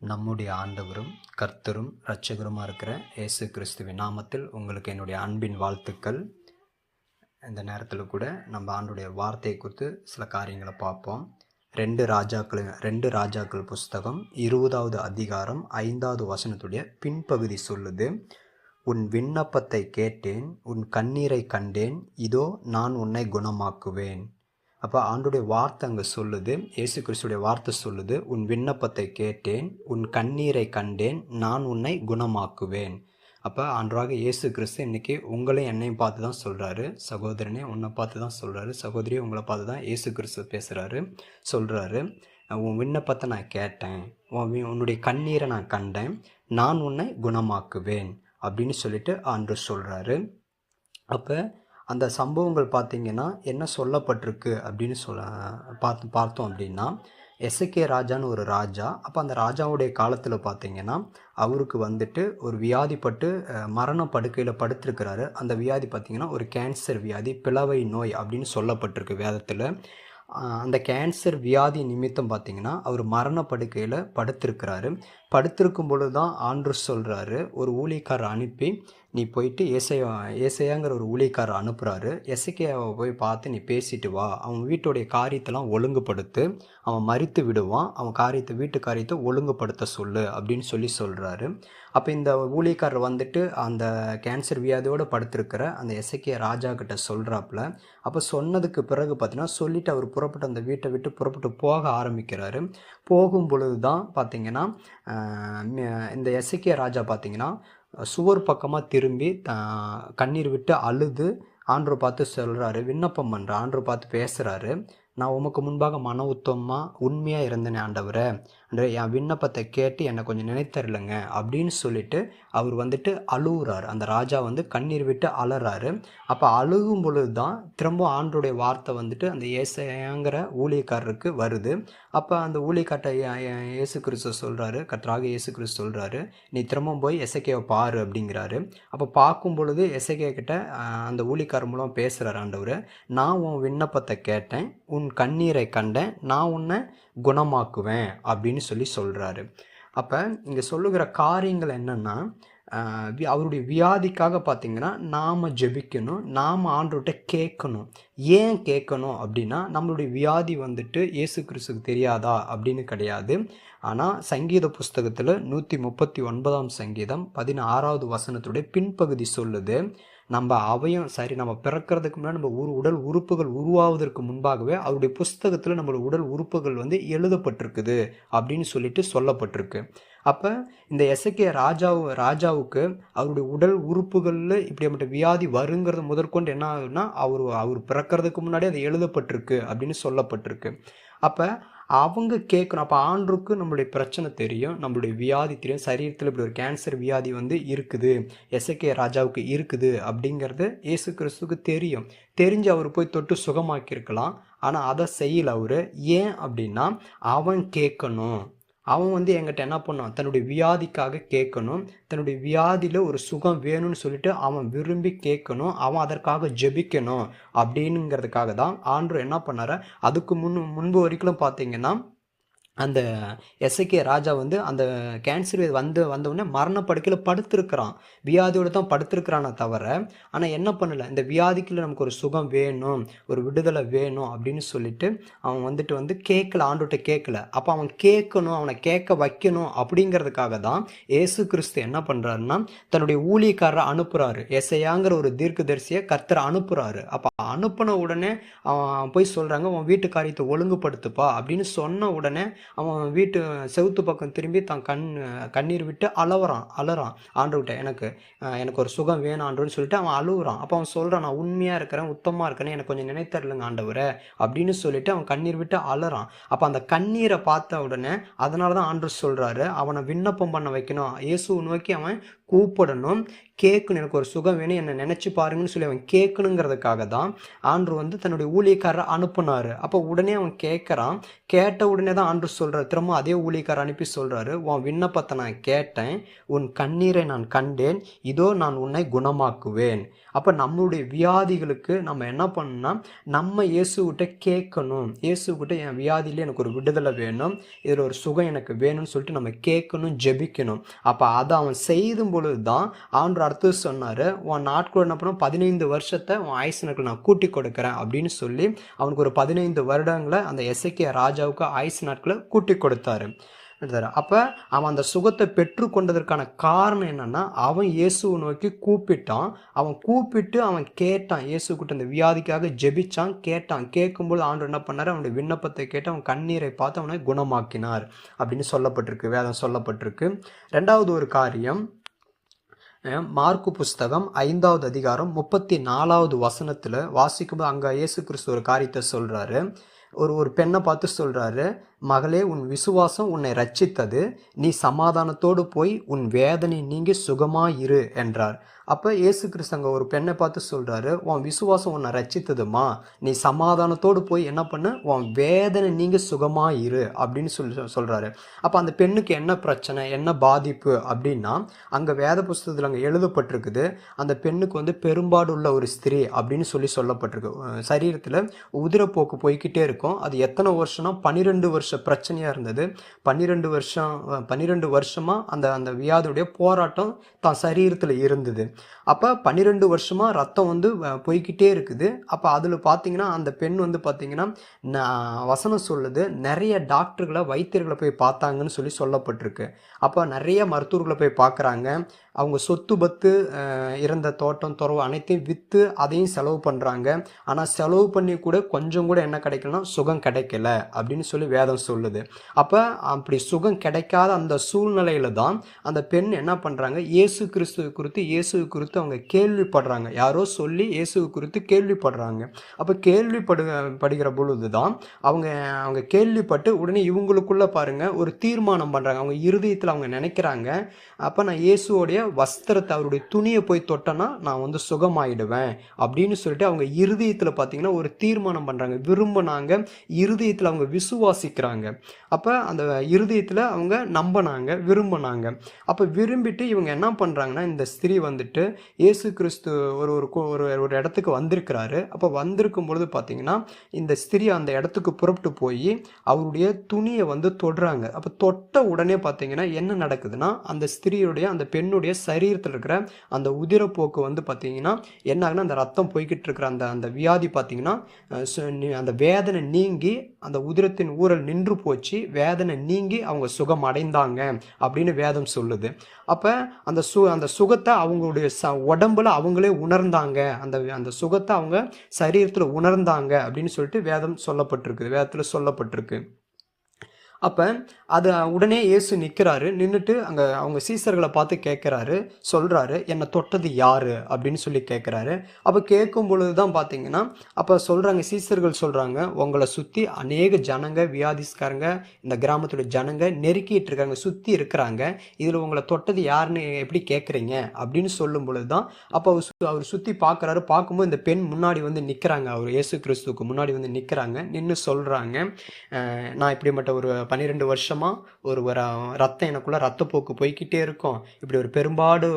நம்முடைய ஆண்டவரும் கர்த்தரும் இரட்சகருமாக இருக்கிற இயேசு கிறிஸ்துவின் நாமத்தில் உங்களுக்கு என்னுடைய அன்பின் வாழ்த்துக்கள். இந்த நேரத்தில் கூட நம்ம ஆண்டுடைய வார்த்தையை குறித்து சில காரியங்களை பார்ப்போம். ரெண்டு ராஜாக்கள் ரெண்டு ராஜாக்கள் புஸ்தகம் இருபதாவது அதிகாரம் ஐந்தாவது வசனத்துடைய பின்பகுதி சொல்லுது. உன் விண்ணப்பத்தை கேட்டேன் உன் கண்ணீரை கண்டேன் இதோ நான் உன்னை குணமாக்குவேன். அப்போ ஆண்டுடைய வார்த்தை அங்கே சொல்லுது. இயேசு கிறிஸ்துடைய வார்த்தை சொல்லுது. உன் விண்ணப்பத்தை கேட்டேன் உன் கண்ணீரை கண்டேன் நான் உன்னை குணமாக்குவேன். அப்போ ஆண்டராக இயேசு கிறிஸ்து இன்னைக்கு உங்களையும் என்னையும் பார்த்து தான் சொல்கிறாரு சகோதரனே உன்னை பார்த்து தான் சொல்கிறாரு சகோதரியை உங்களை பார்த்து தான் இயேசு கிறிஸ்து பேசுகிறாரு சொல்கிறாரு உன் விண்ணப்பத்தை நான் கேட்டேன் உன் உன்னுடைய கண்ணீரை நான் கண்டேன் நான் உன்னை குணமாக்குவேன். அப்படின்னு சொல்லிட்டு ஆண்டு சொல்கிறாரு அப்போ அந்த சம்பவங்கள் பார்த்திங்கன்னா என்ன சொல்லப்பட்டிருக்கு அப்படின்னு சொல்ல பார்த்து பார்த்தோம் அப்படின்னா எஸ்எகே ராஜான்னு ஒரு ராஜா அப்போ அந்த ராஜாவுடைய காலத்தில் பார்த்திங்கன்னா அவருக்கு வந்துட்டு ஒரு வியாதிப்பட்டு மரண படுக்கையில் படுத்திருக்கிறாரு. அந்த வியாதி பார்த்திங்கன்னா ஒரு கேன்சர் வியாதி பிளவை நோய் அப்படின்னு சொல்லப்பட்டிருக்கு வேதத்தில். அந்த கேன்சர் வியாதி நிமித்தம் பார்த்தீங்கன்னா அவர் மரண படுக்கையில் படுத்திருக்கிறாரு. படுத்திருக்கும் பொழுது தான் ஆண்டு சொல்கிறாரு ஒரு ஊழியக்காரர் அனுப்பி நீ போயிட்டு ஏசையா ஏசையாங்கிற ஒரு ஊழியக்காரர் அனுப்புகிறாரு எசைக்கையாவை போய் பார்த்து நீ பேசிட்டு வா. அவன் வீட்டுடைய காரியத்தெல்லாம் ஒழுங்குபடுத்து அவன் மறித்து விடுவான். அவன் காரியத்தை வீட்டு காரியத்தை ஒழுங்குபடுத்த சொல்லு அப்படின்னு சொல்லி சொல்கிறாரு அப்போ இந்த ஊழியக்காரர் வந்துட்டு அந்த கேன்சர் வியாதியோடு படுத்திருக்கிற அந்த எசைக்கிய ராஜா கிட்ட சொல்கிறாப்புல அப்போ சொன்னதுக்கு பிறகு பார்த்தீங்கன்னா சொல்லிட்டு அவர் புறப்பட்டு அந்த வீட்டை விட்டு புறப்பட்டு போக ஆரம்பிக்கிறாரு. போகும் பொழுது தான் பார்த்திங்கன்னா இந்த எசைக்கிய ராஜா பார்த்திங்கன்னா சுவர் பக்கமாக திரும்பி த- கண்ணீர் விட்டு அழுது ஆண்டரை பார்த்து சொல்கிறாரு விண்ணப்பம் பண்ணுற ஆண்டரை பார்த்து பேசுகிறாரு நான் உமக்கு முன்பாக மன உத்தமாக உண்மையாக இருந்தேனே ஆண்டவரை. என் விண்ணப்பத்தை கேட்டு என்னை கொஞ்சம் நினைத்தரலங்க அப்படின்னு சொல்லிட்டு அவர் வந்துட்டு அழுகுறாரு அந்த ராஜா வந்து கண்ணீர் விட்டு அலறாரு. அப்போ அழுகும் பொழுது தான் திரும்ப ஆண்டருடைய வார்த்தை வந்துட்டு அந்த ஏசையாங்கிற ஊழியக்காரருக்கு வருது. அப்போ அந்த ஊழியக்காட்ட இயேசு கிறிஸ்து சொல்கிறாரு கற்றாக இயேசு கிறிஸ்து சொல்கிறாரு நீ திரும்ப போய் எசைக்கையை பாரு அப்படிங்கிறாரு. அப்போ பார்க்கும் பொழுது எசைக்கைய கிட்ட அந்த ஊழிக்கார் மூலம் பேசுகிறார் ஆண்டவர் நான் உன் விண்ணப்பத்தை கேட்டேன் உன் கண்ணீரை கண்டேன் நான் உன்னை குணமாக்குவேன் அப்படின்னு சொல்லி சொல்கிறாரு அப்போ இங்கே சொல்லுகிற காரியங்கள் என்னென்னா அவருடைய வியாதிக்காக பார்த்தீங்கன்னா நாம் ஜெபிக்கணும் நாம் ஆண்டவர்கிட்ட கேட்கணும். ஏன் கேட்கணும் அப்படின்னா நம்மளுடைய வியாதி வந்துட்டு இயேசு கிறிஸ்துக்கு தெரியாதா அப்படின்னு கிடையாது. ஆனால் சங்கீத புஸ்தகத்தில் நூற்றி முப்பத்தி ஒன்பதாம் சங்கீதம் பதினாறாவது வசனத்துடைய பின்பகுதி சொல்லுது. நம்ம அவையும் சரி நம்ம பிறக்கிறதுக்கு முன்னாடி நம்ம ஒரு உடல் உறுப்புகள் உருவாவதற்கு முன்பாகவே அவருடைய புஸ்தகத்தில் நம்மளோட உடல் உறுப்புகள் வந்து எழுதப்பட்டிருக்குது அப்படின்னு சொல்லிட்டு சொல்லப்பட்டிருக்கு. அப்போ இந்த எசக்கிய ராஜாவு ராஜாவுக்கு அவருடைய உடல் உறுப்புகளில் இப்படிப்பட்ட வியாதி வருங்கிறது முதற்கொண்டு என்ன ஆகுதுன்னா அவர் அவர் பிறக்கிறதுக்கு முன்னாடி அது எழுதப்பட்டிருக்கு அப்படின்னு சொல்லப்பட்டிருக்கு. அப்போ அவங்க கேட்கணும். அப்போ ஆண்டுக்கு நம்மளுடைய பிரச்சனை தெரியும் நம்மளுடைய வியாதி தெரியும். சரீரத்தில் இப்படி ஒரு கேன்சர் வியாதி வந்து இருக்குது. எஸ்ஏகே ராஜாவுக்கு இருக்குது அப்படிங்கிறது இயேசு கிறிஸ்துக்கு தெரியும். தெரிஞ்சு அவர் போய் தொட்டு சுகமாக்கியிருக்கலாம். ஆனால் அதை செய்யல அவர். ஏன் அப்படின்னா அவன் கேட்கணும். அவன் வந்து என்கிட்ட என்ன பண்ணான் தன்னுடைய வியாதிக்காக கேட்கணும். தன்னுடைய வியாதியில் ஒரு சுகம் வேணும்னு சொல்லிட்டு அவன் விரும்பி கேட்கணும். அவன் அதற்காக ஜெபிக்கணும். அப்படின்னுங்கிறதுக்காக தான் ஆண்டு என்ன பண்ணாரு? அதுக்கு முன் முன்பு வரைக்கும் பார்த்தீங்கன்னா அந்த எஸ்ஐகே ராஜா வந்து அந்த கேன்சர் வந்து வந்தவுடனே மரணப்படுக்கையில் படுத்திருக்கிறான். வியாதியோடு தான் படுத்திருக்கிறானே தவிர ஆனால் என்ன பண்ணல? இந்த வியாதிக்குள்ள நமக்கு ஒரு சுகம் வேணும் ஒரு விடுதலை வேணும் அப்படின்னு சொல்லிட்டு அவன் வந்துட்டு வந்து கேட்கல ஆண்டுகிட்ட கேட்கல. அப்போ அவன் கேட்கணும் அவனை கேட்க வைக்கணும் அப்படிங்கிறதுக்காக தான் ஏசு கிறிஸ்து என்ன பண்ணுறாருன்னா தன்னுடைய ஊழியக்காரரை அனுப்புகிறாரு எஸ்ஐயாங்கிற ஒரு தீர்க்கதரிசியை கர்த்தரை அனுப்புகிறாரு அப்போ அனுப்பின உடனே அவன் போய் சொல்கிறாங்க உன் வீட்டு காரியத்தை ஒழுங்குபடுத்துப்பா அப்படின்னு சொன்ன உடனே அவன் வீட்டு செவுத்து பக்கம் திரும்பி தான் கண் கண்ணீர் விட்டு அளவுறான் அலறான். ஆண்டுகிட்ட எனக்கு எனக்கு ஒரு சுகம் வேணும் ஆண்டுன்னு சொல்லிட்டு அவன் அழுகுறான் அப்போ அவன் சொல்கிறான் நான் உண்மையாக இருக்கிறேன் உத்தமாக இருக்கிறேன் எனக்கு கொஞ்சம் நினைத்தரலுங்க ஆண்டவரை அப்படின்னு சொல்லிட்டு அவன் கண்ணீர் விட்டு அலறான். அப்போ அந்த கண்ணீரை பார்த்த உடனே அதனால தான் ஆண்டு சொல்கிறாரு அவனை விண்ணப்பம் பண்ண வைக்கணும். இயேசுவை நோக்கி அவன் கூப்பிடணும். கேட்கணும் எனக்கு ஒரு சுகம் வேணும். என்னை நினச்சி பாருங்கன்னு சொல்லி அவன் கேட்கணுங்கிறதுக்காக தான் ஆண்டு வந்து தன்னுடைய ஊழியக்காரரை அனுப்புனார். அப்போ உடனே அவன் கேட்குறான். கேட்ட உடனே தான் ஆண்டு சொல்கிறார் திரும்ப அதே ஊழியக்காரர் அனுப்பி சொல்கிறாரு உன் விண்ணப்பத்தை நான் கேட்டேன். உன் கண்ணீரை நான் கண்டேன். இதோ நான் உன்னை குணமாக்குவேன். அப்போ நம்மளுடைய வியாதிகளுக்கு நம்ம என்ன பண்ணணும்னா நம்ம இயேசுகிட்ட கேட்கணும். இயேசுகிட்ட என் வியாதியிலே எனக்கு ஒரு விடுதலை வேணும். இதில் ஒரு சுகம் எனக்கு வேணும்னு சொல்லிட்டு நம்ம கேட்கணும் ஜெபிக்கணும். அப்போ அதை அவன் செய்தும் பொழுது தான் ஆண்டு அடுத்து சொன்னார் உன் நாட்கள் என்ன பண்ண பதினைந்து வருஷத்தை உன் ஆயுசனுக்கு நான் கூட்டி கொடுக்குறேன். அப்படின்னு சொல்லி அவனுக்கு ஒரு பதினைந்து வருடங்களை அந்த எஸ்ஐகே ராஜாவுக்கு ஆயுசு நாட்களை கூட்டி கொடுத்தாரு. அப்போ அவன் அந்த சுகத்தை பெற்றுக்கொண்டதற்கான காரணம் என்னன்னா அவன் இயேசுவை நோக்கி கூப்பிட்டான். அவன் கூப்பிட்டு அவன் கேட்டான். இயேசு கிட்ட இந்த வியாதிக்காக ஜெபிச்சான் கேட்டான். கேட்கும்போது ஆண்டு என்ன பண்ணார்? அவனுடைய விண்ணப்பத்தை கேட்டு அவன் கண்ணீரை பார்த்து அவனை குணமாக்கினார் அப்படின்னு சொல்லப்பட்டிருக்கு வேதம் சொல்லப்பட்டிருக்கு. ரெண்டாவது ஒரு காரியம் மார்க்கு புஸ்தகம் ஐந்தாவது அதிகாரம் முப்பத்தி நாலாவது வசனத்தில் வாசிக்கும்போது அங்கே இயேசு கிறிஸ்து ஒரு காரியத்தை சொல்கிறாரு ஒரு ஒரு பெண்ணை பார்த்து சொல்கிறாரு மகளே உன் விசுவாசம் உன்னை ரட்சித்தது. நீ சமாதானத்தோடு போய் உன் வேதனை நீங்கி சுகமாயிரு என்றார். அப்போ இயேசு கிறிஸ்தங்க ஒரு பெண்ணை பார்த்து சொல்கிறாரு உன் விசுவாசம் உன்னை ரச்சித்ததுமா நீ சமாதானத்தோடு போய் என்ன பண்ணு? உன் வேதனை நீங்க சுகமாயிரு அப்படின்னு சொல்லி சொல்கிறாரு அப்போ அந்த பெண்ணுக்கு என்ன பிரச்சனை என்ன பாதிப்பு அப்படின்னா அங்கே வேத புஸ்தகத்தில் அங்கே எழுதப்பட்டிருக்குது அந்த பெண்ணுக்கு வந்து பெரும்பாடு உள்ள ஒரு ஸ்திரீ அப்படின்னு சொல்லி சொல்லப்பட்டிருக்கு. சரீரத்தில் உதிரப்போக்கு போய்க்கிட்டே இருக்கும். அது எத்தனை வருஷம்னா பன்னிரெண்டு வருஷம் வருஷ பிரச்சனையாக இருந்தது. பன்னிரெண்டு வருஷம் பன்னிரெண்டு வருஷமாக அந்த அந்த வியாதியுடைய போராட்டம் தான் சரீரத்தில் இருந்தது. அப்போ பன்னிரெண்டு வருஷமாக ரத்தம் வந்து போய்கிட்டே போய்க்கிட்டே இருக்குது. அப்போ அதில் பார்த்தீங்கன்னா அந்த பெண் வந்து பார்த்தீங்கன்னா நான் வசனம் சொல்லுது நிறைய டாக்டர்களை வைத்தியர்களை போய் பார்த்தாங்கன்னு சொல்லி சொல்லப்பட்டிருக்கு. அப்போ நிறைய மருத்துவர்களை போய் பார்க்குறாங்க. அவங்க சொத்து பத்து இருந்த தோட்டம் துறவு அனைத்தையும் விற்று அதையும் செலவு பண்ணுறாங்க ஆனால் செலவு பண்ணி கூட கொஞ்சம் கூட என்ன கிடைக்கலனா சுகம் கிடைக்கல அப்படின்னு சொல்லி வேதம் சொல்லுது. அப்போ அப்படி சுகம் கிடைக்காத அந்த சூழ்நிலையில் தான் அந்த பெண் என்ன பண்ணுறாங்க இயேசு கிறிஸ்துவ குறித்து இயேசு குறித்து அவங்க கேள்விப்படுறாங்க. யாரோ சொல்லி இயேசு குறித்து கேள்விப்படுறாங்க. அப்போ கேள்விப்படு படுகிற பொழுது தான் அவங்க அவங்க கேள்விப்பட்டு உடனே இவங்களுக்குள்ளே பாருங்கள் ஒரு தீர்மானம் பண்ணுறாங்க அவங்க இருதயத்தில் அவங்க நினைக்கிறாங்க. அப்போ நான் இயேசுவோடைய வஸ்திரத்தை அவருடைய துணியை போய் தொட்டேன்னா நான் வந்து சுகமாயிடுவேன் அப்படின்னு சொல்லிட்டு அவங்க இருதயத்தில் பார்த்தீங்கன்னா ஒரு தீர்மானம் பண்ணுறாங்க விரும்பினாங்க. இருதயத்தில் அவங்க விசுவாசிக்கிறாங்க. அப்போ அந்த இருதயத்தில் அவங்க நம்பினாங்க விரும்பினாங்க. அப்போ விரும்பிட்டு இவங்க என்ன பண்ணுறாங்கன்னா இந்த ஸ்திரீ வந்துட்டு இயேசு கிறிஸ்து ஒரு ஒரு ஒரு ஒரு இடத்துக்கு வந்திருக்கிறாரு. அப்போ வந்திருக்கும் பொழுது பார்த்தீங்கன்னா இந்த ஸ்திரீ அந்த இடத்துக்கு புறப்பட்டு போய் அவருடைய துணியை வந்து தொடுறாங்க. அப்போ தொட்ட உடனே பார்த்தீங்கன்னா என்ன நடக்குதுன்னா அந்த ஸ்திரீயுடைய அந்த பெண்ணுடைய சரீரத்தில் இருக்கிற அந்த உதிரப்போக்கு வந்து பார்த்தீங்கன்னா என்ன ஆகுனா அந்த ரத்தம் போய்கிட்டு இருக்கிற அந்த அந்த வியாதி பார்த்தீங்கன்னா சு- அந்த வேதனை நீங்கி அந்த உதிரத்தின் ஊரல் நின்று போச்சு வேதனை நீங்கி அவங்க சுகம் அடைந்தாங்க அப்படின்னு வேதம் சொல்லுது. அப்போ அந்த சு அந்த சுகத்தை அவங்களுடைய ச உடம்புல அவங்களே உணர்ந்தாங்க. அந்த அந்த சுகத்தை அவங்க சரீரத்தில் உணர்ந்தாங்க அப்படின்னு சொல்லிட்டு வேதம் சொல்லப்பட்டிருக்குது வேதத்தில் சொல்லப்பட்டிருக்கு. அப்போ அதை உடனே இயேசு நிற்கிறாரு நின்றுட்டு அங்கே அவங்க சீசர்களை பார்த்து கேட்குறாரு சொல்கிறாரு என்னை தொட்டது யாரு? அப்படின்னு சொல்லி கேட்குறாரு. அப்போ கேட்கும் பொழுது தான் பார்த்தீங்கன்னா அப்போ சொல்கிறாங்க சீசர்கள் சொல்கிறாங்க உங்களை சுற்றி அநேக ஜனங்க வியாதிஸ்காரங்க இந்த கிராமத்தோட ஜனங்க நெருக்கிட்டு இருக்காங்க சுற்றி இருக்கிறாங்க. இதில் உங்களை தொட்டது யாருன்னு எப்படி கேட்குறீங்க? அப்படின்னு சொல்லும் பொழுது தான் அப்போ அவர் சு- அவர் சுற்றி பார்க்குறாரு பார்க்கும்போது இந்த பெண் முன்னாடி வந்து நிற்கிறாங்க அவர் இயேசு கிறிஸ்துவுக்கு முன்னாடி வந்து நிற்கிறாங்க நின்று சொல்கிறாங்க நான் இப்படிப்பட்ட ஒரு பன்னிரெண்டு வருஷமாக ஒரு ஒரு ரத்தம் எனக்குள்ளே ரத்தப்போக்கு போய்கிட்டே இருக்கும். இப்படி ஒரு பெரும்பாடு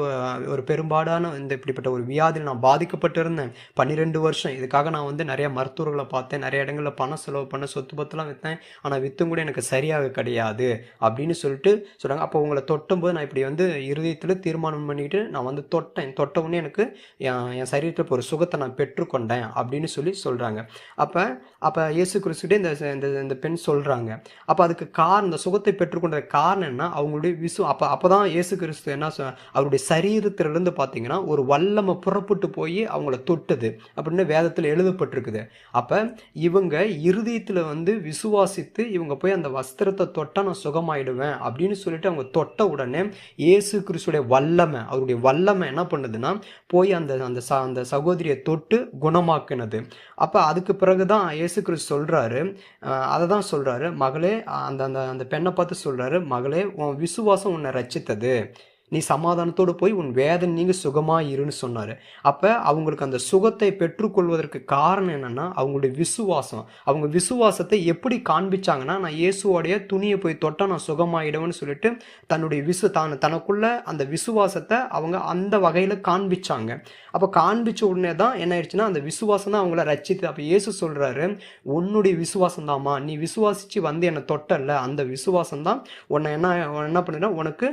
ஒரு பெரும்பாடான இந்த இப்படிப்பட்ட ஒரு வியாதியில் நான் பாதிக்கப்பட்டிருந்தேன். பன்னிரெண்டு வருஷம். இதுக்காக நான் வந்து நிறைய மருத்துவர்களை பார்த்தேன். நிறைய இடங்களில் பணம் செலவு பண்ண சொத்து பத்துலாம் விற்றேன் ஆனால் வித்தும் கூட எனக்கு சரியாக கிடையாது அப்படின்னு சொல்லிட்டு சொல்கிறாங்க அப்போ உங்களை தொட்டும்போது நான் இப்படி வந்து இருதயத்தில் தீர்மானம் பண்ணிக்கிட்டு நான் வந்து தொட்டேன். தொட்ட உடனே எனக்கு என் என் சரீரத்தில் இப்போ ஒரு சுகத்தை நான் பெற்றுக்கொண்டேன் அப்படின்னு சொல்லி சொல்கிறாங்க அப்போ அப்போ இயேசு கிறிஸ்துட்டே இந்த இந்த இந்த பெண் சொல்கிறாங்க அப்போ அதுக்கு காரணம் இந்த சுகத்தை பெற்றுக்கொண்ட காரணம் என்ன? அவங்களுடைய விசு அப்போ அப்போ தான் இயேசு கிறிஸ்து என்ன சொ- அவருடைய சரீரத்திலிருந்து பார்த்தீங்கன்னா ஒரு வல்லமை புறப்பட்டு போய் அவங்கள தொட்டுது அப்படின்னு வேதத்தில் எழுதப்பட்டிருக்குது. அப்போ இவங்க இருதயத்தில் வந்து விசுவாசித்து இவங்க போய் அந்த வஸ்திரத்தை தொட்டால் நான் சுகமாயிடுவேன் அப்படின்னு சொல்லிட்டு அவங்க தொட்ட உடனே இயேசு கிறிஸ்துடைய வல்லமை அவருடைய வல்லமை என்ன பண்ணுதுன்னா போய் அந்த அந்த ச அந்த சகோதரியை தொட்டு குணமாக்குனது. அப்போ அதுக்கு பிறகு தான் இயேசு கிறிஸ்து சொல்கிறாரு அதை தான் சொல்கிறாரு மகளே அந்த அந்த அந்த பெண்ணை பார்த்து சொல்கிறாரு மகளே உன் விசுவாசம் உன்னை ரச்சித்தது நீ சமாதானத்தோடு போய் உன் வேதனை நீங்கள் சுகமாக இருன்னு சொன்னார். அப்போ அவங்களுக்கு அந்த சுகத்தை பெற்றுக்கொள்வதற்கு காரணம் என்னென்னா அவங்களுடைய விசுவாசம். அவங்க விசுவாசத்தை எப்படி காண்பிச்சாங்கன்னா நான் இயேசுவோடைய துணியை போய் தொட்டால் நான் சுகமாயிடுவேன்னு சொல்லிட்டு தன்னுடைய விசு தான் தனக்குள்ள அந்த விசுவாசத்தை அவங்க அந்த வகையில் காண்பிச்சாங்க. அப்போ காண்பிச்ச உடனே தான் என்ன ஆயிடுச்சுன்னா அந்த விசுவாசம் தான் அவங்கள ரச்சித்து அப்போ இயேசு சொல்கிறாரு உன்னுடைய விசுவாசம் தாம்மா. நீ விசுவாசிச்சு வந்து என்னை தொட்டல அந்த விசுவாசம் தான் உன்னை என்ன என்ன பண்ணுன்னா உனக்கு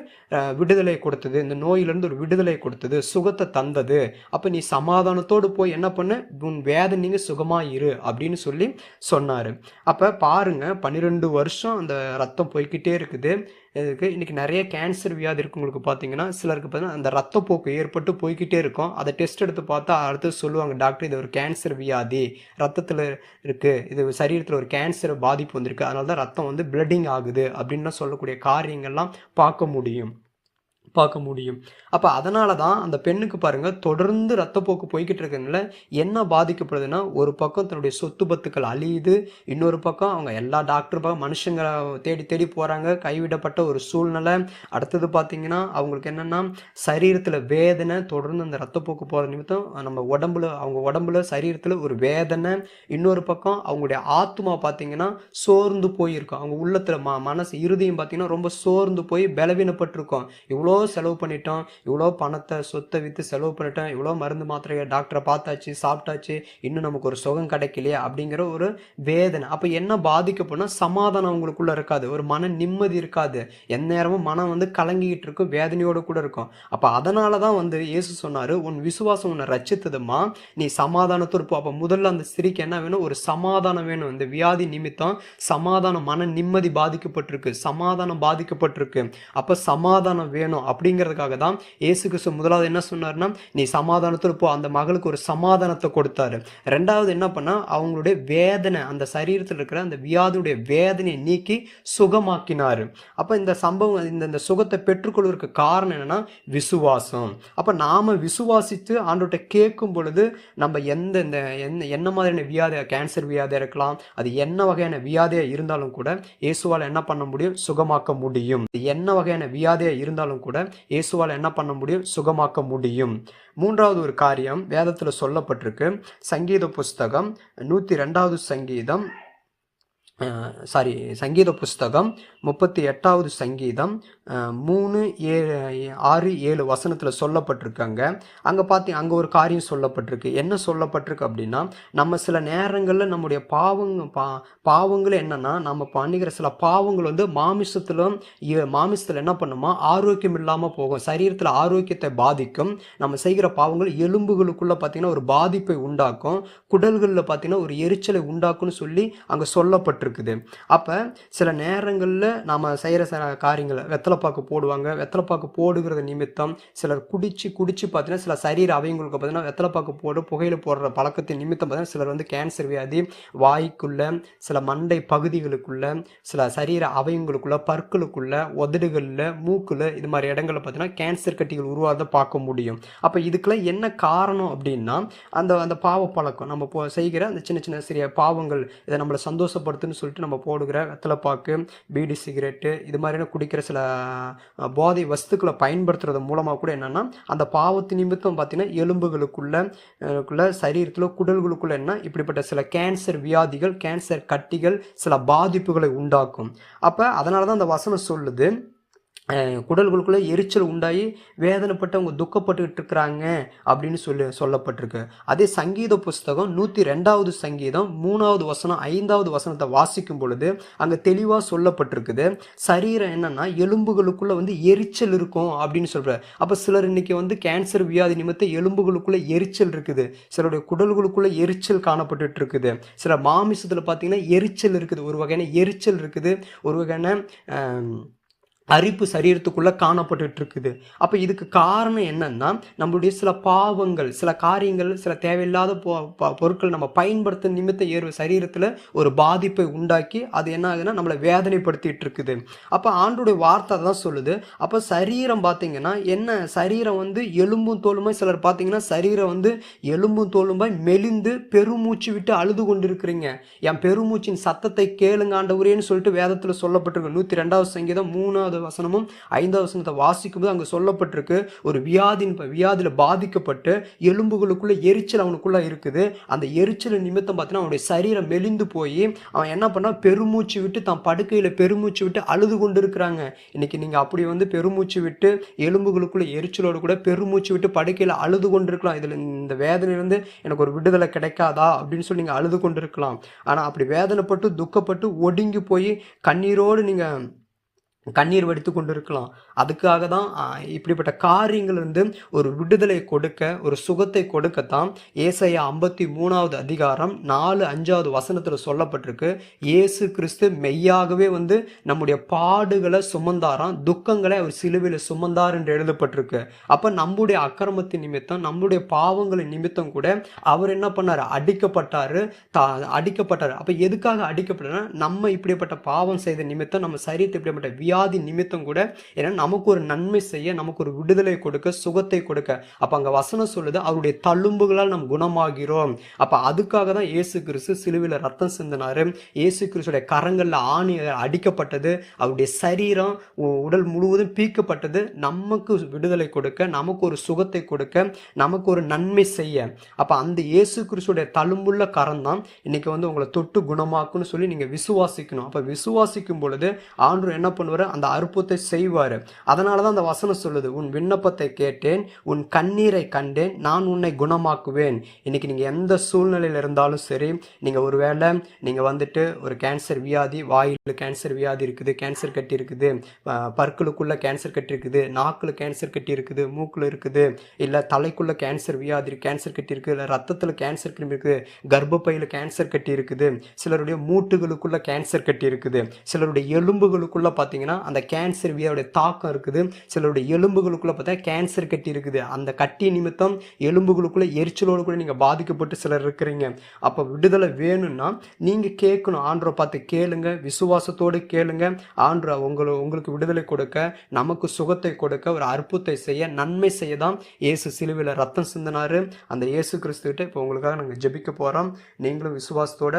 விடுதலை விடுதலை கொடுத்தது இந்த நோயிலிருந்து ஒரு விடுதலை கொடுத்தது சுகத்தை தந்தது. அப்போ நீ சமாதானத்தோடு போய் என்ன பண்ணு? உன் வேதனை சுகமாக இரு அப்படின்னு சொல்லி சொன்னார். அப்போ பாருங்கள் பன்னிரெண்டு வருஷம் அந்த ரத்தம் போய்க்கிட்டே இருக்குது. இதுக்கு இன்றைக்கி நிறைய கேன்சர் வியாதி இருக்கவங்களுக்கு பார்த்தீங்கன்னா சிலருக்கு பார்த்தீங்கன்னா அந்த ரத்தப்போக்கு ஏற்பட்டு போய்கிட்டே இருக்கும். அதை டெஸ்ட் எடுத்து பார்த்தா அடுத்து சொல்லுவாங்க டாக்டர் இது ஒரு கேன்சர் வியாதி. ரத்தத்தில் இருக்குது இது சரீரத்தில் ஒரு கேன்சர் பாதிப்பு வந்திருக்கு. அதனால தான் ரத்தம் வந்து பிளட்டிங் ஆகுது. அப்படின்லாம் சொல்லக்கூடிய காரியங்கள்லாம் பார்க்க முடியும். பார்க்க முடியும். அப்போ அதனால தான் அந்த பெண்ணுக்கு பாருங்கள் தொடர்ந்து ரத்தப்போக்கு போய்கிட்டு இருக்கிறதுனால என்ன பாதிக்கப்படுதுன்னா ஒரு பக்கம் தன்னுடைய சொத்து பத்துக்கள் அழியுது இன்னொரு பக்கம் அவங்க எல்லா டாக்டர் பக்கம் மனுஷங்களை தேடி தேடி போகிறாங்க கைவிடப்பட்ட ஒரு சூழ்நிலை. அடுத்தது பார்த்திங்கன்னா அவங்களுக்கு என்னென்னா சரீரத்தில் வேதனை தொடர்ந்து அந்த ரத்தப்போக்கு போகிற நிமித்தம் நம்ம உடம்புல அவங்க உடம்புல சரீரத்தில் ஒரு வேதனை. இன்னொரு பக்கம் அவங்களுடைய ஆத்மா பார்த்தீங்கன்னா சோர்ந்து போயிருக்கும். அவங்க உள்ளத்தில் ம மனசு இருதயம் பார்த்தீங்கன்னா ரொம்ப சோர்ந்து போய் பலவீனப்பட்டிருக்கும். இவ்வளோ செலவு பண்ணிட்டோம் இவ்வளோ பணத்தை சொத்தை விற்று செலவு பண்ணிட்டோம் இவ்வளோ மருந்து மாத்திரையை டாக்டரை பார்த்தாச்சு சாப்பிட்டாச்சு இன்னும் நமக்கு ஒரு சுகம் கிடைக்கலையே அப்படிங்கிற ஒரு வேதனை. அப்போ என்ன பாதிக்கப்போனா சமாதானம் அவங்களுக்குள்ள இருக்காது ஒரு மன நிம்மதி இருக்காது. எந்நேரமும் மனம் வந்து கலங்கிக்கிட்டு இருக்கும் வேதனையோடு கூட இருக்கும். அப்போ அதனால தான் வந்து இயேசு சொன்னார் உன் விசுவாசம் உன்னை ரச்சித்ததுமா நீ சமாதானத்தோடு போ. அப்போ முதல்ல அந்த ஸ்திரீக்கு என்ன வேணும்? ஒரு சமாதானம் வேணும். இந்த வியாதி நிமித்தம் சமாதானம் மன நிம்மதி பாதிக்கப்பட்டிருக்கு சமாதானம் பாதிக்கப்பட்டிருக்கு. அப்போ சமாதானம் வேணும். அப்படிங்கிறதுக்காக தான் இயேசு கிறிஸ்து முதலாவது என்ன சொன்னார்னா நீ சமாதானத்தில் போ. அந்த மகளுக்கு ஒரு சமாதானத்தை கொடுத்தாரு. ரெண்டாவது என்ன பண்ணா அவங்களுடைய வேதனை அந்த சரீரத்தில் இருக்கிற அந்த வியாதியுடைய வேதனையை நீக்கி சுகமாக்கினார். அப்போ இந்த சம்பவம் இந்த இந்த சுகத்தை பெற்றுக்கொள்வதற்கு காரணம் என்னென்னா விசுவாசம். அப்போ நாம் விசுவாசித்து ஆண்டோட்ட கேட்கும் பொழுது நம்ம எந்த இந்த என்ன என்ன மாதிரியான வியாதியாக கேன்சர் வியாதியாக இருக்கலாம் அது என்ன வகையான வியாதியாக இருந்தாலும் கூட இயேசுவால் என்ன பண்ண முடியும்? சுகமாக்க முடியும். இது என்ன வகையான வியாதியாக இருந்தாலும் கூட இயேசுவால் என்ன பண்ண முடியும்? சுகமாக்க முடியும். மூன்றாவது ஒரு காரியம் வேதத்தில் சொல்லப்பட்டிருக்கு. சங்கீத புஸ்தகம் நூற்றி ரெண்டாவது சங்கீதம் சாரி சங்கீத புஸ்தகம் முப்பத்தி எட்டாவது சங்கீதம் மூணு ஏழு ஆறு ஏழு வசனத்தில் சொல்லப்பட்டிருக்காங்க. அங்கே பார்த்தி அங்கே ஒரு காரியம் சொல்லப்பட்டிருக்கு. என்ன சொல்லப்பட்டிருக்கு அப்படின்னா நம்ம சில நேரங்களில் நம்முடைய பாவங்க பா பாவங்கள் என்னென்னா நம்ம பண்ணிக்கிற சில பாவங்கள் வந்து மாமிசத்திலும் மாமிசத்தில் என்ன பண்ணுமா? ஆரோக்கியம் இல்லாமல் போகும். சரீரத்தில் ஆரோக்கியத்தை பாதிக்கும். நம்ம செய்கிற பாவங்கள் எலும்புகளுக்குள்ளே பார்த்தீங்கன்னா ஒரு பாதிப்பை உண்டாக்கும். குடல்களில் பார்த்தீங்கன்னா ஒரு எரிச்சலை உண்டாக்கும்னு சொல்லி அங்கே இருக்குது. அப்போ சில நேரங்களில் நாம் செய்கிற சில காரியங்களை வெத்தலைப்பாக்கு போடுவாங்க. வெத்தலைப்பாக்கு போடுகிறது நிமித்தம் சிலர் குடிச்சு குடிச்சு பார்த்தீங்கன்னா சில சரீர அவயங்களுக்கு பார்த்தீங்கன்னா வெத்தலைப்பாக்கு போடு புகையில போடுற பழக்கத்தின் நிமித்தம் பார்த்தீங்கன்னா சிலர் வந்து கேன்சர் வியாதி வாய்க்குள்ள சில மண்டை பகுதிகளுக்குள்ள சில சரீர அவயங்களுக்குள்ள பற்களுக்குள்ள உதடுகளில் மூக்கில் இது மாதிரி இடங்களில் பார்த்தீங்கன்னா கேன்சர் கட்டிகள் உருவாத பார்க்க முடியும். அப்போ இதுக்கெல்லாம் என்ன காரணம் அப்படின்னா அந்த அந்த பாவ பழக்கம் நம்ம போ செய்கிற அந்த சின்ன சின்ன சிறிய பாவங்கள் இதை நம்மளை சந்தோஷப்படுத்துன்னு சொல்லிட்டு நம்ம போடுகிற வெத்தலைப்பாக்கு பீடி சிகரெட்டு இது மாதிரியான குடிக்கிற சில போதை வஸ்துக்களை பயன்படுத்துறது மூலமாக கூட என்னென்னா அந்த பாவத்து நிமித்தம் பார்த்தீங்கன்னா எலும்புகளுக்குள்ள சரீரத்தில் குடல்களுக்குள்ள என்ன இப்படிப்பட்ட சில கேன்சர் வியாதிகள் கேன்சர் கட்டிகள் சில பாதிப்புகளை உண்டாக்கும். அப்போ அதனால தான் அந்த வசனம் சொல்லுது குடல்களுக்குள்ளே எரிச்சல் உண்டாகி வேதனைப்பட்டு அவங்க துக்கப்பட்டுக்கிட்டு இருக்கிறாங்க அப்படின்னு சொல்லி சொல்லப்பட்டிருக்கு. அதே சங்கீத புஸ்தகம் நூற்றி ரெண்டாவது சங்கீதம் மூணாவது வசனம் ஐந்தாவது வசனத்தை வாசிக்கும் பொழுது அங்கே தெளிவாக சொல்லப்பட்டிருக்குது. சரீரம் என்னென்னா எலும்புகளுக்குள்ளே வந்து எரிச்சல் இருக்கும் அப்படின்னு சொல்கிறார் அப்போ சிலர் இன்னைக்கு வந்து கேன்சர் வியாதி நிமித்தம் எலும்புகளுக்குள்ளே எரிச்சல் இருக்குது. சிலருடைய குடல்களுக்குள்ளே எரிச்சல் காணப்பட்டுட்டு இருக்குது சில மாமிசத்தில் பார்த்திங்கன்னா எரிச்சல் இருக்குது. ஒரு வகையான எரிச்சல் இருக்குது. ஒரு வகையான அரிப்பு சரீரத்துக்குள்ளே காணப்பட்டுட்டு இருக்குது அப்போ இதுக்கு காரணம் என்னன்னா நம்மளுடைய சில பாவங்கள் சில காரியங்கள் சில தேவையில்லாத பொ- ப- பொருட்கள் நம்ம பயன்படுத்த நிமித்த ஏறு சரீரத்தில் ஒரு பாதிப்பை உண்டாக்கி அது என்ன ஆகுதுன்னா நம்மளை வேதனைப்படுத்திட்டு இருக்குது அப்போ ஆண்டுடைய வார்த்தை தான் சொல்லுது. அப்போ சரீரம் பார்த்தீங்கன்னா என்ன சரீரம் வந்து எலும்பும் தோலுமாய் சிலர் பார்த்தீங்கன்னா சரீரம் வந்து எலும்பும் தோலுமாய் மெலிந்து பெருமூச்சு விட்டு அழுது கொண்டிருக்கிறீங்க. என் பெருமூச்சின் சத்தத்தை கேளுங்க ஆண்டவரேன்னு சொல்லிட்டு வேதத்தில் சொல்லப்பட்டிருக்கு. நூற்றி ரெண்டாவது சங்கீதம் மூணாவது வசனமும் ஐந்தாவது வசனத்தை வாசிக்கும்போது அங்கே சொல்லப்பட்டிருக்கு ஒரு வியாதின் வியாதியில் பாதிக்கப்பட்டு எலும்புகளுக்குள்ளே எரிச்சல் அவனுக்குள்ளே இருக்குது. அந்த எரிச்சல் நிமித்தம் பார்த்தீங்கன்னா அவனுடைய சரீரம் மெலிந்து போய் அவன் என்ன பண்ணால் பெருமூச்சு விட்டு தான் படுக்கையில் பெருமூச்சு விட்டு அழுது கொண்டு இருக்கிறாங்க இன்றைக்கி நீங்கள் அப்படி வந்து பெருமூச்சு விட்டு எலும்புகளுக்குள்ளே எரிச்சலோடு கூட பெருமூச்சு விட்டு படுக்கையில் அழுது கொண்டு இருக்கலாம் இதில் இந்த வேதனையிலேருந்து எனக்கு ஒரு விடுதலை கிடைக்காதா? அப்படின்னு சொல்லி நீங்கள் அழுது கொண்டு இருக்கலாம் ஆனால் அப்படி வேதனைப்பட்டு துக்கப்பட்டு ஒடுங்கி போய் கண்ணீரோடு நீங்கள் கண்ணீர் வடித்து கொண்டிருக்கலாம். அதுக்காக தான் இப்படிப்பட்ட காரியங்கள் வந்து ஒரு விடுதலை கொடுக்க ஒரு சுகத்தை கொடுக்கத்தான் ஏசையா ஐம்பத்தி மூணாவது அதிகாரம் நாலு அஞ்சாவது வசனத்தில் சொல்லப்பட்டிருக்கு. இயேசு கிறிஸ்து மெய்யாகவே வந்து நம்முடைய பாடுகளை சுமந்தாராம் துக்கங்களை அவர் சிலுவையில் சுமந்தார் என்று எழுதப்பட்டிருக்கு. அப்போ நம்முடைய அக்கிரமத்தின் நிமித்தம் நம்முடைய பாவங்களின் நிமித்தம் கூட அவர் என்ன பண்ணார்? அடிக்கப்பட்டார் தா அடிக்கப்பட்டார். அப்போ எதுக்காக அடிக்கப்பட்டார் நம்ம இப்படிப்பட்ட பாவம் செய்த நிமித்தம் நம்ம சரீரத்தை இப்படிப்பட்ட வியாதி நிமித்தம் கூட ஏன்னா நமக்கு ஒரு நன்மை செய்ய நமக்கு ஒரு விடுதலை கொடுக்க சுகத்தை கொடுக்க. அப்போ அங்கே வசனம் சொல்லுது அவருடைய தழும்புகளால் நாம் குணமாகிறோம். அப்போ அதுக்காக தான் ஏசு கிறிஸ்து சிலுவையில் ரத்தம் சிந்தினார். ஏசு கிறிஸ்துடைய கரங்களில் ஆணி அடிக்கப்பட்டது. அவருடைய சரீரம் உ- உடல் முழுவதும் பீக்கப்பட்டது. நமக்கு விடுதலை கொடுக்க நமக்கு ஒரு சுகத்தை கொடுக்க நமக்கு ஒரு நன்மை செய்ய. அப்போ அந்த இயேசு கிறிஸ்துடைய தழும்புள்ள கரம் தான் இன்னைக்கு வந்து உங்களை தொட்டு குணமாக்குன்னு சொல்லி நீங்கள் விசுவாசிக்கணும். அப்போ விசுவாசிக்கும் பொழுது ஆண்டு என்ன பண்ணுவார்? அந்த அற்புதத்தை செய்வார். அதனால தான் அந்த வசனம் சொல்லுது உன் விண்ணப்பத்தை கேட்டேன் உன் கண்ணீரை கண்டேன் நான் உன்னை குணமாக்குவேன். இன்னைக்கு நீங்கள் எந்த சூழ்நிலையில் இருந்தாலும் சரி நீங்கள் ஒருவேளை நீங்கள் வந்துட்டு ஒரு கேன்சர் வியாதி வாயில் கேன்சர் வியாதி இருக்குது கேன்சர் கட்டி இருக்குது பற்களுக்குள்ளே பற்களுக்குள்ள கேன்சர் கட்டி இருக்குது நாக்கில் கேன்சர் கட்டி இருக்குது மூக்கில் இருக்குது இல்லை தலைக்குள்ள கேன்சர் வியாதி கேன்சர் கட்டி இருக்குது இல்லை ரத்தத்தில் கேன்சர் கிருமி இருக்குது கர்ப்பப்பையில் கேன்சர் கட்டி இருக்குது சிலருடைய மூட்டுகளுக்குள்ள கேன்சர் கட்டி இருக்குது சிலருடைய எலும்புகளுக்குள்ள பார்த்தீங்கன்னா அந்த கேன்சர் வியாவுடைய தாக்கம் இருக்குது. சிலருடைய எலும்புகளுக்குள்ளே பார்த்தா கேன்சர் கட்டி இருக்குது. அந்த கட்டி நிமித்தம் எலும்புகளுக்குள்ளே எரிச்சலோடு கூட நீங்கள் பாதிக்கப்பட்டு சிலர் இருக்கிறீங்க. அப்போ விடுதலை வேணும்னா நீங்கள் கேட்கணும். ஆண்டரை பார்த்து கேளுங்க. விசுவாசத்தோடு கேளுங்க. ஆண்டு உங்களை உங்களுக்கு விடுதலை கொடுக்க நமக்கு சுகத்தை கொடுக்க ஒரு அற்புதத்தை செய்ய நன்மை செய்ய தான் இயேசு சிலுவையில் ரத்தம் சிந்தினார். அந்த இயேசு கிறிஸ்துக்கிட்ட இப்போ உங்களுக்காக நாங்கள் ஜெபிக்க போகிறோம் நீங்களும் விசுவாசத்தோட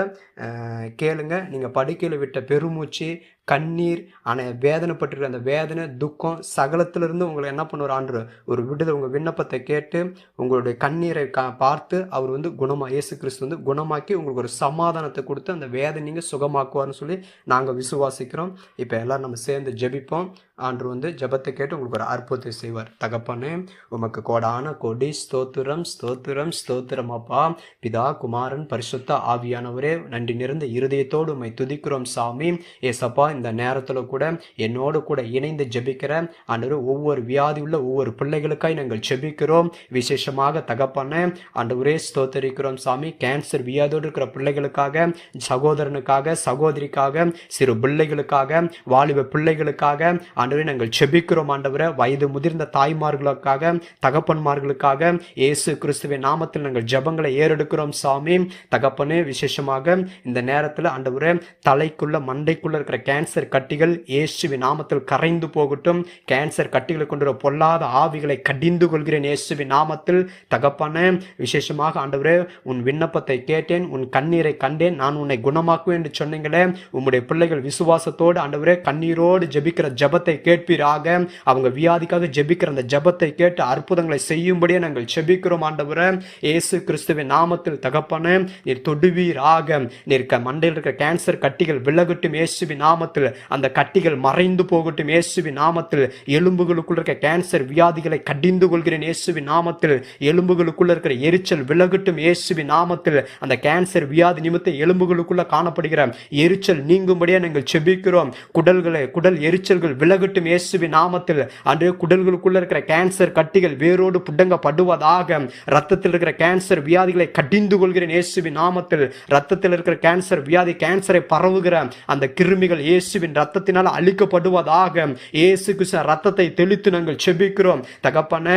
கேளுங்க. நீங்கள் படுக்கையில் விட்ட பெருமூச்சு கண்ணீர் ஆனால் வேதனைப்பட்டிருக்கிற அந்த வேதனை துக்கம் சகலத்திலிருந்து உங்களை என்ன பண்ணுவார்? ஆண்டு ஒரு விடுதலை உங்கள் விண்ணப்பத்தை கேட்டு உங்களுடைய கண்ணீரை கா பார்த்து அவர் வந்து குணமா இயேசு கிறிஸ்து வந்து குணமாக்கி உங்களுக்கு ஒரு சமாதானத்தை கொடுத்து அந்த வேதனைங்க சுகமாக்குவார்னு சொல்லி நாங்கள் விசுவாசிக்கிறோம். இப்போ எல்லோரும் நம்ம சேர்ந்து ஜெபிப்போம். ஆண்டு வந்து ஜெபத்தை கேட்டு உங்களுக்கு ஒரு அற்புதத்தை செய்வார். தகப்பனே உமக்கு கோடான கொடி ஸ்தோத்திரம் ஸ்தோத்திரம் ஸ்தோத்திரம் அப்பா. பிதா குமாரன் பரிசுத்த ஆவியானவரே நன்றி நிறைந்த இருதயத்தோடு உம்மை துதிக்கிறோம் சாமி. ஏசப்பா இந்த நேரத்தில் கூட என்னோடு கூட இணைந்து ஜெபிக்கிற ஆண்டு ஒவ்வொரு வியாதி உள்ள ஒவ்வொரு பிள்ளைகளுக்காய் நாங்கள் ஜெபிக்கிறோம். விசேஷமாக தகப்பனே ஆண்டவரே ஸ்தோத்தரிக்கிறோம் சாமி. கேன்சர் வியாதியோடு இருக்கிற பிள்ளைகளுக்காக சகோதரனுக்காக சகோதரிக்காக சிறு பிள்ளைகளுக்காக வாலிப பிள்ளைகளுக்காக ஆண்டவரே நாங்கள் ஜெபிக்கிறோம் ஆண்டவரை. வயது முதிர்ந்த தாய்மார்களுக்காக தகப்பன்மார்களுக்காக இயேசு கிறிஸ்துவின் நாமத்தில் நாங்கள் ஜெபங்களை ஏறெடுக்கிறோம் சாமி. தகப்பனே விசேஷமாக இந்த நேரத்தில் ஆண்டவரே தலைக்குள்ள மண்டைக்குள்ள இருக்கிற கேன்சர் கட்டிகள் இயேசுவி நாமத்தில் கரைந்து போகட்டும். கேன்சர் கட்டிகளை கொண்டு பொல்லாத ஆவிகளை கடிந்து கொள்கிறேன் இயேசுவி நாமத்தில். தகப்பனே விசேஷமாக ஆண்டவரே உன் விண்ணப்பத்தை கேட்டேன் உன் கண்ணீரை கண்டேன் நான் உன்னை குணமாக்குவேன் என்று சொன்னீங்களே. உம்முடைய பிள்ளைகள் விசுவாசத்தோடு ஆண்டவரே கண்ணீரோடு ஜெபிக்கிற ஜெபத்தை கேட்பீராக. அவங்க வியாதிக்காக ஜெபிக்கிற அந்த ஜெபத்தை கேட்டு அற்புதங்களை செய்யும்படியே நாங்கள் ஜெபிக்கிறோம் ஆண்டவரை. இயேசு கிறிஸ்துவின் நாமத்தில் தகப்பன நீர் தொடுவீராக. நீர் மண்டையில் இருக்கிற கேன்சர் கட்டிகள் விலகட்டும். இயேசுவி நாமத்தில் அந்த கட்டிகள் மறைந்து போகட்டும். இயேசுவி நாமத்தில் எலும்புகளுக்குள்ள இருக்க கேன்சர் வியாதிகளை கடிந்து கொள்கிறேன். இயேசுவி நாமத்தில் எலும்புகளுக்குள்ள இருக்கிற எரிச்சல் விலகட்டும். இயேசுவி நாமத்தில் அந்த கேன்சர் வியாதி நிமித்த எலும்புகளுக்குள்ள காணப்படுகிற எரிச்சல் நீங்கும்படியே நாங்கள் செபிக்கிறோம் குடல்களை குடல் எரிச்சல்கள் விலக விலகட்டும் இயேசுவின் நாமத்தில் அன்று குடல்களுக்குள்ள இருக்கிற கேன்சர் கட்டிகள் வேரோடு புடங்கப்படுவதாக ரத்தத்தில் இருக்கிற கேன்சர் வியாதிகளை கடிந்து கொள்கிறேன் இயேசுவின் நாமத்தில். ரத்தத்தில் இருக்கிற கேன்சர் வியாதி கேன்சரை பரவுகிற அந்த கிருமிகள் இயேசுவின் ரத்தத்தினால் அழிக்கப்படுவதாக இயேசு கிருஷ்ண ரத்தத்தை தெளித்து நாங்கள் செபிக்கிறோம். தகப்பன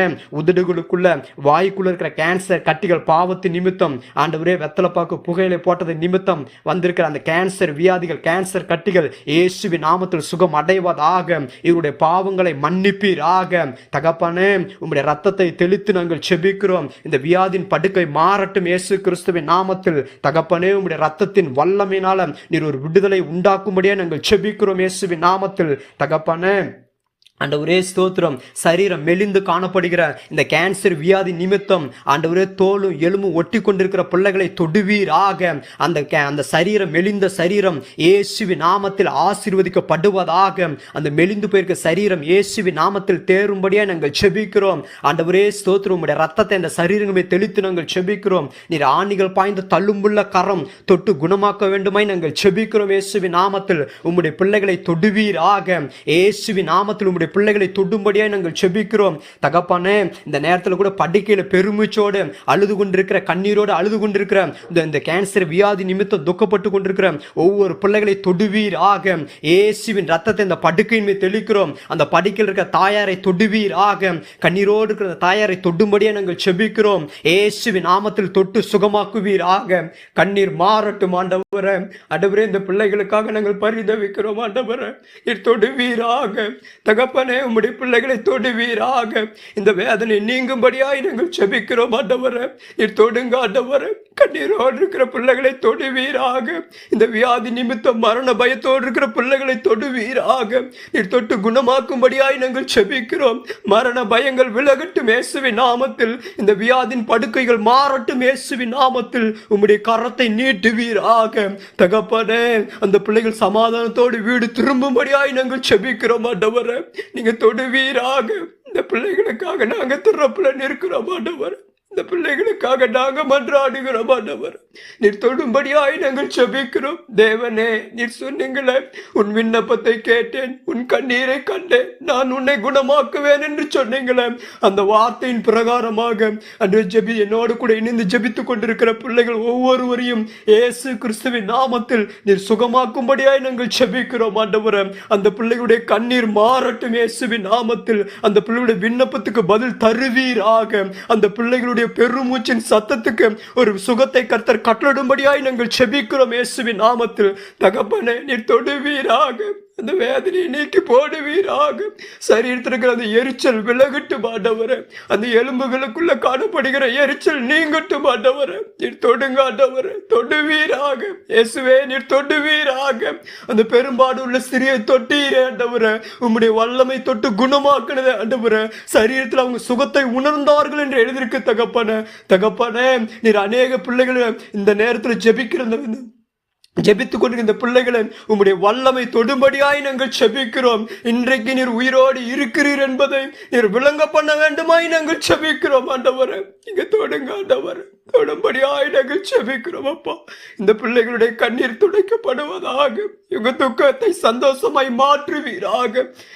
உதடுகளுக்குள்ள வாய்க்குள்ள இருக்கிற கேன்சர் கட்டிகள் பாவத்தின் நிமித்தம் ஆண்டவரே வெத்தலைப்பாக்கு புகையிலை போட்டது நிமித்தம் வந்திருக்கிற அந்த கேன்சர் வியாதிகள் கேன்சர் கட்டிகள் இயேசுவின் நாமத்தில் சுகம் அடைவதாக இவருடைய பாவங்களை மன்னிப்பீராக. தகப்பனே உங்களுடைய ரத்தத்தை தெளித்து நாங்கள் செபிக்கிறோம். இந்த வியாதின் படுக்கை மாறட்டும் இயேசு கிறிஸ்துவின் நாமத்தில். தகப்பனே உங்களுடைய ரத்தத்தின் வல்லமையினால நீர் ஒரு விடுதலை உண்டாக்கும்படியே நாங்கள் செபிக்கிறோம் இயேசுவின் நாமத்தில். தகப்பனே ஆண்டவரே ஸ்தோத்திரம். சரீரம் மெலிந்து காணப்படுகிற இந்த கேன்சர் வியாதி நிமித்தம் ஆண்டவரே தோலும் எலும்பும் ஒட்டி கொண்டிருக்கிற பிள்ளைகளை தொடுவீராக. அந்த கே- அந்த சரீரம் மெலிந்த சரீரம் இயேசுவி நாமத்தில் ஆசீர்வதிக்கப்படுவதாக. அந்த மெலிந்து போயிருக்க சரீரம் இயேசுவி நாமத்தில் தேரும்படியாக நாங்கள் செபிக்கிறோம். ஆண்டவரே ஸ்தோத்திரம். உடைய ரத்தத்தை அந்த சரீரங்களை தெளித்து நாங்கள் செபிக்கிறோம். நீர் ஆணிகள் பாய்ந்து தள்ளும்புள்ள கரம் தொட்டு குணமாக்க வேண்டுமாய் நாங்கள் செபிக்கிறோம் இயேசுவி நாமத்தில். உம்முடைய பிள்ளைகளை தொடுவீராக. இயேசுவி நாமத்தில் உம்முடைய பிள்ளைகளை தொடும்படியாக நாங்கள் செபிக்கிறோம். தகப்பானே இந்த நேரத்தில் கூட படுக்கையில் பெருமிச்சோடு அழுது கொண்டிருக்கிற கண்ணீரோடு அழுது கொண்டிருக்கிற இந்த இந்த கேன்சர் வியாதி நிமித்தம் துக்கப்பட்டு கொண்டிருக்கிற ஒவ்வொரு பிள்ளைகளை தொடுவீர் ஆக. ஏசுவின் ரத்தத்தை இந்த படுக்கையின் மீது தெளிக்கிறோம். அந்த படுக்கையில் இருக்கிற தாயாரை தொடுவீராக கண்ணீரோடு இருக்கிற தாயாரை தொடும்படியாக நாங்கள் செபிக்கிறோம். ஏசுவின் நாமத்தில் தொட்டு சுகமாக்குவீர் ஆக. கண்ணீர் மாறட்டும் ஆண்டவர. ஆண்டவரே இந்த பிள்ளைகளுக்காக நாங்கள் பரிதவிக்கிறோம் ஆண்டவர. தொடுவீராக தகப்ப தகப்பனே உம்முடைய பிள்ளைகளை தொடுவீராக. இந்த வேதனை நீங்கும்படியாய் நாங்கள் செபிக்கிறோம் ஆண்டவரே. நீர் தொடுங்க ஆண்டவரே. கண்ணீரோடு இருக்கிற பிள்ளைகளை தொடுவீராக. இந்த வியாதி நிமித்தம் மரண பயத்தோடு இருக்கிற பிள்ளைகளை தொடுவீராக. நீர் தொட்டு குணமாக்கும்படியாய் நாங்கள் செபிக்கிறோம் மரண பயங்கள் விலகட்டும் இயேசுவி நாமத்தில். இந்த வியாதின் படுக்கைகள் மாறட்டும் இயேசுவி நாமத்தில். உம்முடைய கரத்தை நீட்டுவீராக. தகப்பனே அந்த பிள்ளைகள் சமாதானத்தோடு வீடு திரும்பும்படியாய் நாங்கள் செபிக்கிறோம் ஆண்டவரே. நீங்க தொடுவீராக. இந்த பிள்ளைகளுக்காக நாங்க திறப்பில் நிற்கிறோம் ஆண்டவரே. இந்த பிள்ளைகளுக்காக நாங்கள் மன்றாடுகிறோம் ஆண்டவர். நீர் தொடும்படியாய் நாங்கள் செபிக்கிறோம் தேவனே நீர் சொன்னீங்களே உன் விண்ணப்பத்தை கேட்டேன் உன் கண்ணீரை கண்டேன் நான் உன்னை குணமாக்குவேன் என்று சொன்னீங்களே. அந்த வார்த்தையின் பிரகாரமாக அன்று ஜெபி என்னோடு கூட இணைந்து ஜெபித்துக் கொண்டிருக்கிற பிள்ளைகள் ஒவ்வொருவரையும் இயேசு கிறிஸ்துவின் நாமத்தில் நீர் சுகமாக்கும்படியாய் நாங்கள் செபிக்கிறோம் ஆண்டவரே. அந்த பிள்ளைகளுடைய கண்ணீர் மாறட்டும் இயேசுவின் நாமத்தில். அந்த பிள்ளைகளுடைய விண்ணப்பத்துக்கு பதில் தருவீராக. அந்த பிள்ளைகளுடைய பெருமூச்சின் சத்தத்துக்கு ஒரு சுகத்தை கர்த்தர் கட்டளிடும்படியாய் நாங்கள் செபிக்கிறோம். இயேசுவின் நாமத்தில் தகப்பனே நீர் தொடுவீராக. அந்த வேதனையை நீக்கி போடுவீராக. சரீரத்தில் இருக்கிற அந்த எரிச்சல் விலகட்டு மாட்டவர. அந்த எலும்புகளுக்குள்ள காணப்படுகிற எரிச்சல் நீங்கட்டு மாட்டவர. நீர் தொடுங்காட்டவர தொடுவீராக. இயேசுவே நீர் தொடுவீராக. அந்த பெரும்பாடு உள்ள சிறிய தொட்டீரே ஆண்டவரே உம்முடைய வல்லமை தொட்டு குணமாக்குனதே ஆண்டவரே. சரீரத்தில் அவங்க சுகத்தை உணர்ந்தார்கள் என்று எழுதியிருக்கு தகப்பன. தகப்பனே நீர் அநேக பிள்ளைகளை இந்த நேரத்தில் ஜெபிக்கிறது ஜெபித்துக் கொண்டிருந்த இந்த பிள்ளைகளை உம்முடைய வல்லமை தொடும்படியாய் நாங்கள் செபிக்கிறோம் இன்றைக்கு நீர் உயிரோடு இருக்கிறீர் என்பதை நீர் விளங்க பண்ண வேண்டுமாய் நாங்கள் செபிக்கிறோம் ஆண்டவர். இங்க தொடுங்க ஆண்டவர். தொடும்படியாய் நாங்கள் செபிக்கிறோம் அப்பா. இந்த பிள்ளைகளுடைய கண்ணீர் துடைக்கப்படுவதாக இவங்க துக்கத்தை சந்தோஷமாய் மாற்றுவீராக.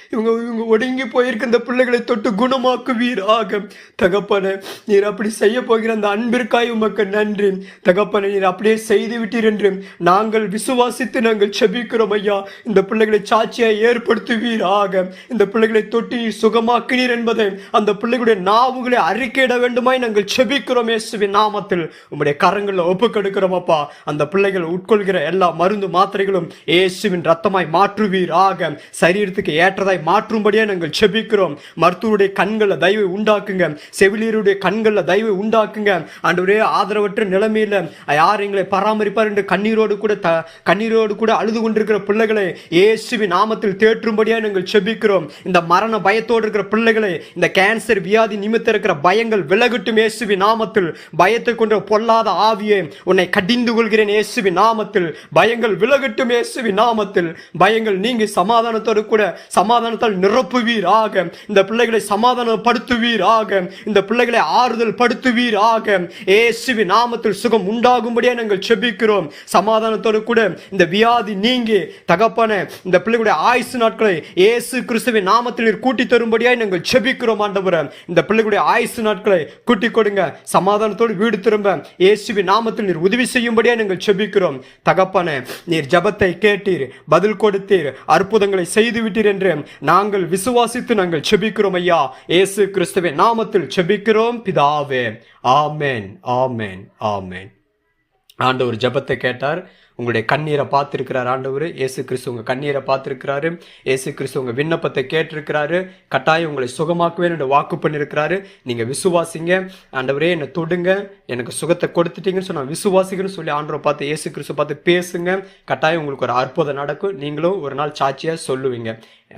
இவங்க இவங்க ஒடுங்கி போயிருக்க இந்த பிள்ளைகளை தொட்டு குணமாக்குவீராக. தகப்பன நீர் அப்படி செய்ய போகிற அந்த அன்பிற்காய் உமக்கு நன்றி. தகப்பன நீர் அப்படியே செய்து விட்டீர் என்று நாங்கள் விசுவாசித்து நாங்கள் செபிக்கிறோம் ஐயா. இந்த பிள்ளைகளை சாட்சியாய் ஏற்படுத்துவீராக. இந்த பிள்ளைகளை தொட்டி சுகமாக்கினீர் என்பதை அந்த பிள்ளைகளுடைய நாவுகளை அறிக்கையிட வேண்டுமாய் நாங்கள் செபிக்கிறோம் இயேசுவின் நாமத்தில். உங்களுடைய கரங்களில் ஒப்புக்கெடுக்கிறோம் அப்பா. அந்த பிள்ளைகள் உட்கொள்கிற எல்லா மருந்து மாத்திரைகளும் இயேசுவின் ரத்தமாய் மாற்றுவீராக. சரீரத்துக்கு ஏற்றதாய் மாற்றும்படியே நாங்கள் செபிக்கிறோம். மருத்துவருடைய கண்களில் தயவை உண்டாக்குங்க. செவிலியருடைய கண்களில் தயவை உண்டாக்குங்க. ஆண்டவரே ஆதரவற்ற நிலைமையில் யார் எங்களை பராமரிப்பார் என்று கண்ணீரோடு கூட த கண்ணீரோடு கூட அழுது கொண்டிருக்கிற பிள்ளைகளை இயேசுவி நாமத்தில் தேற்றும்படியாக நாங்கள் செபிக்கிறோம். இந்த மரண பயத்தோடு இருக்கிற பிள்ளைகளை இந்த கேன்சர் வியாதி நிமித்த இருக்கிற பயங்கள் விலகட்டும் இயேசுவி நாமத்தில். பயத்தை கொண்ட பொல்லாத ஆவியே உன்னை கடிந்து கொள்கிறேன் இயேசுவி நாமத்தில். பயங்கள் விலகட்டும் இயேசுவி நாமத்தில். பயங்கள் நீங்கி சமாதானத்தோடு கூட சமாதானத்தால் நிரப்புவீராக. இந்த பிள்ளைகளை சமாதானப்படுத்துவீராக. இந்த பிள்ளைகளை ஆறுதல் படுத்துவீராக. இயேசுவி நாமத்தில் சுகம் உண்டாகும்படியாக நாங்கள் செபிக்கிறோம். சமாதானத்தோடு கூட இந்த வியாதி நீங்கி தகப்பன இந்த பிள்ளைகளுடைய ஆயுசு நாட்களை ஏசு கிறிஸ்துவின் நாமத்தில் கூட்டி தரும்படியாய் நாங்கள் செபிக்கிறோம் ஆண்டவரே. இந்த பிள்ளைகளுடைய ஆயுசு நாட்களை கூட்டி கொடுங்க. சமாதானத்தோடு வீடு திரும்ப இயேசுவின் நாமத்தில் நீர் உதவி செய்யும்படியாய் நாங்கள் செபிக்கிறோம் தகப்பன நீர் ஜெபத்தை கேட்டீர் பதில் கொடுத்தீர் அற்புதங்களை செய்து விட்டீர் என்று நாங்கள் விசுவாசித்து நாங்கள் செபிக்கிறோம் ஐயா. ஏசு கிறிஸ்துவின் நாமத்தில் செபிக்கிறோம் பிதாவே. ஆமென் ஆமென் ஆமேன். ஆண்டவர் ஜெபத்தை கேட்டார். உங்களுடைய கண்ணீரை பார்த்துருக்கிறார் ஆண்டவர். இயேசு கிறிஸ்து உங்கள் கண்ணீரை பார்த்துருக்கிறாரு. இயேசு கிறிஸ்து உங்கள் விண்ணப்பத்தை கேட்டிருக்கிறாரு. கட்டாயம் உங்களை சுகமாக்குவேன் என்று வாக்கு பண்ணியிருக்கிறாரு. நீங்கள் விசுவாசிங்க. ஆண்டவரே என்னை தொடுங்க. எனக்கு சுகத்தை கொடுத்துட்டீங்கன்னு சொன்னால் விசுவாசிங்கன்னு சொல்லி ஆண்டவரை பார்த்து இயேசு கிறிஸ்து பார்த்து பேசுங்க. கட்டாயம் உங்களுக்கு ஒரு அற்புதம் நடக்கும். நீங்களும் ஒரு நாள் சாட்சியாக சொல்லுவீங்க.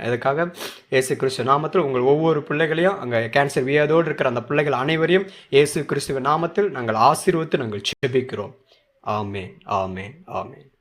அதுக்காக இயேசு கிறிஸ்து நாமத்தில் உங்கள் ஒவ்வொரு பிள்ளைகளையும் அங்கே கேன்சர் வியாதோடு இருக்கிற அந்த பிள்ளைகள் அனைவரையும் இயேசு கிறிஸ்துவ நாமத்தில் நாங்கள் ஆசீர்வத்து நாங்கள் செபிக்கிறோம் ஆமேன் ஆமேன் ஆமேன்